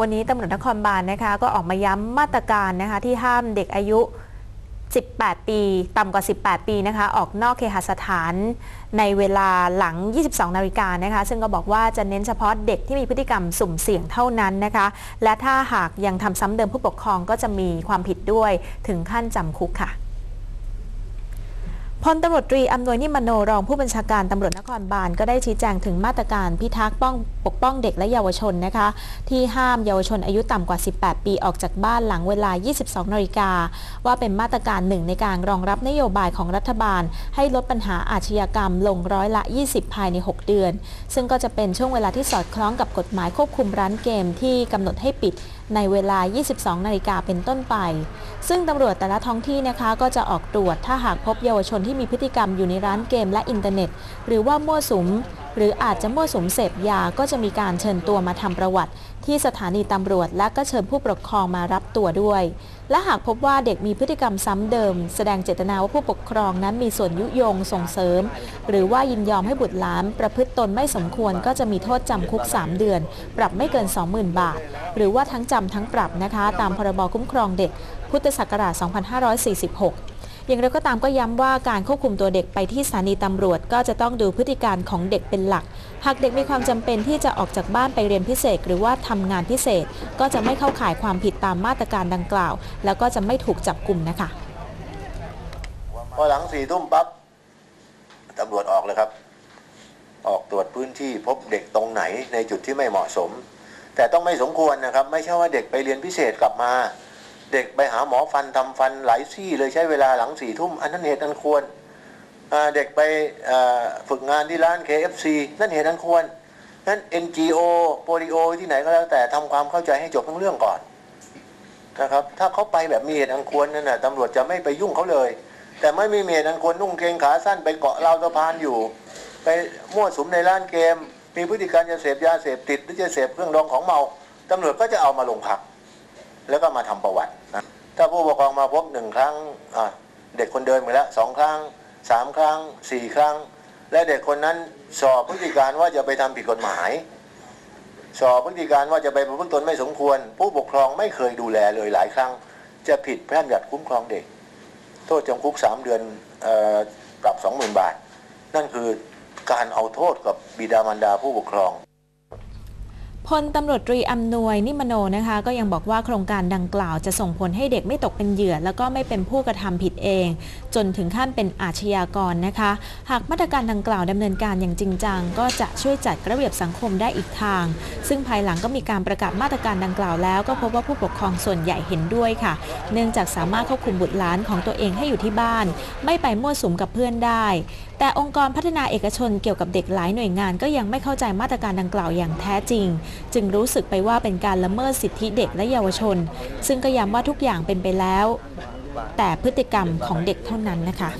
วันนี้ตำรวจนครบาลนะคะ ก็ออกมาย้ำมาตรการนะคะที่ห้ามเด็กอายุ 18 ปี ต่ำกว่า 18 ปีนะคะ ออกนอกเคหสถานในเวลาหลัง 22 นาฬิกานะคะ ซึ่งก็บอกว่าจะเน้นเฉพาะเด็กที่มีพฤติกรรมสุ่มเสี่ยงเท่านั้นนะคะ และถ้าหากยังทำซ้ำเดิมผู้ปกครองก็จะมีความผิดด้วยถึงขั้นจำคุกค่ะ พลตำรวจตรีอำนวยนิมโนรองผู้บัญชาการตำรวจนครบาลก็ได้ชี้แจงถึงมาตรการพิทักษ์ป้องปกป้องเด็กและเยาวชนนะคะ ที่ห้ามเยาวชนอายุต่ำกว่า 18 ปีออกจากบ้านหลังเวลา 22 นาฬิกา ว่าเป็นมาตรการหนึ่งในการรองรับนโยบายของรัฐบาล ให้ลดปัญหาอาชญากรรมลงร้อยละ 20 ภายใน 6 เดือน ซึ่งก็จะเป็นช่วงเวลาที่สอดคล้องกับกฎหมายควบคุมร้านเกมที่กำหนดให้ปิดในเวลา 22 นาฬิกาเป็นต้นไป ซึ่งตำรวจแต่ละท้องที่นะคะก็จะออกตรวจถ้าหากพบเยาวชนที่มีพฤติกรรมอยู่ในร้านเกมและอินเทอร์เน็ต หรือว่ามั่วสุม หรืออาจจะมั่วสุมเสพยาก็จะมีการเชิญตัวมาทำประวัติ ที่สถานีตำรวจและก็เชิญผู้ปกครองมารับตัวด้วย และหากพบว่าเด็กมีพฤติกรรมซ้ำเดิม แสดงเจตนาว่าผู้ปกครองนั้นมีส่วนยุยงส่งเสริม หรือว่ายินยอมให้บุตรหลาน ประพฤติตนไม่สมควรก็จะมีโทษจำคุก 3 เดือน ปรับไม่เกิน 20,000 บาท หรือว่าทั้งจำทั้งปรับนะคะ ตามพรบคุ้มครองเด็ก พุทธศักราช 2546 อย่างไรก็ตามก็ย้ำว่าการควบคุมตัวเด็กไปที่สถานีตำรวจ ก็จะต้องดูพฤติการของเด็กเป็นหลัก หากเด็กมีความจำเป็นที่จะออกจากบ้านไปเรียนพิเศษ หรือว่าทำงานพิเศษ ก็จะไม่เข้าข่ายความผิดตามมาตรการดังกล่าว แล้วก็จะไม่ถูกจับกลุ่มนะคะพอหลังสี่ทุ่มปั๊บตำรวจออกเลยครับ ออกตรวจพื้นที่พบเด็กตรงไหนในจุดที่ไม่เหมาะสม แต่ต้องไม่สมควรนะครับ ไม่ใช่ว่าเด็กไปเรียนพิเศษกลับมา เด็กไปหาหมอฟันทำฟันหลายซี่เลยใช้เวลาหลังสี่ทุ่มอันนั้นเหตุอันควรเด็กไปฝึกงานที่ร้าน KFC นั่นเหตุอันควรนั้น NGO โปลิโอที่ไหนก็แล้วแต่ทำความเข้าใจให้จบทั้งเรื่องก่อนนะครับถ้าเขาไปแบบมีเหตุอันควรนั่นนะตำรวจจะไม่ไปยุ่งเขาเลย แต่ไม่มีเหตุอันควรนุ่งเกงขาสั้นไปเกาะราวสะพานอยู่ ไปมั่วสุมในร้านเกม มีพฤติการจะเสพยาเสพติดหรือจะเสพเครื่องดองของเมาตำรวจก็จะเอามาลงพัก แล้วก็มาทำประวัตินะถ้าผู้ปกครองมาพบหนึ่งครั้งเด็กคนเดินไปแล้วสองครั้งสามครั้งสี่ครั้ง และเด็กคนนั้นสอบพฤติการว่าจะไปทำผิดกฎหมาย สอบพฤติการว่าจะไปประพฤติตนไม่สมควร ผู้ปกครองไม่เคยดูแลเลยหลายครั้ง จะผิดพระราชบัญญัติคุ้มครองเด็ก โทษจำคุกสามเดือนออปรับสองหมื่นบาท นั่นคือการเอาโทษกับบิดามารดาผู้ปกครอง พลตำรวจตรีอำนวยนิมโนนะคะ ก็ยังบอกว่าโครงการดังกล่าวจะส่งผลให้เด็กไม่ตกเป็นเหยื่อ แล้วก็ไม่เป็นผู้กระทำผิดเอง จนถึงขั้นเป็นอาชญากรนะคะ หากมาตรการดังกล่าวดำเนินการอย่างจริงจัง ก็จะช่วยจัดระเบียบสังคมได้อีกทาง ซึ่งภายหลังก็มีการประกาศมาตรการดังกล่าวแล้ว ก็พบว่าผู้ปกครองส่วนใหญ่เห็นด้วยค่ะ เนื่องจากสามารถควบคุมบุตรหลานของตัวเองให้อยู่ที่บ้าน ไม่ไปมั่วสุมกับเพื่อนได้แต่องค์กรพัฒนาเอกชนเกี่ยวกับเด็กหลายหน่วยงานก็ยังไม่เข้าใจมาตรการดังกล่าวอย่างแท้จริง จึงรู้สึกไปว่าเป็นการละเมิดสิทธิเด็กและเยาวชน ซึ่งก็ย้ำว่าทุกอย่างเป็นไปแล้ว แต่พฤติกรรมของเด็กเท่านั้นนะคะ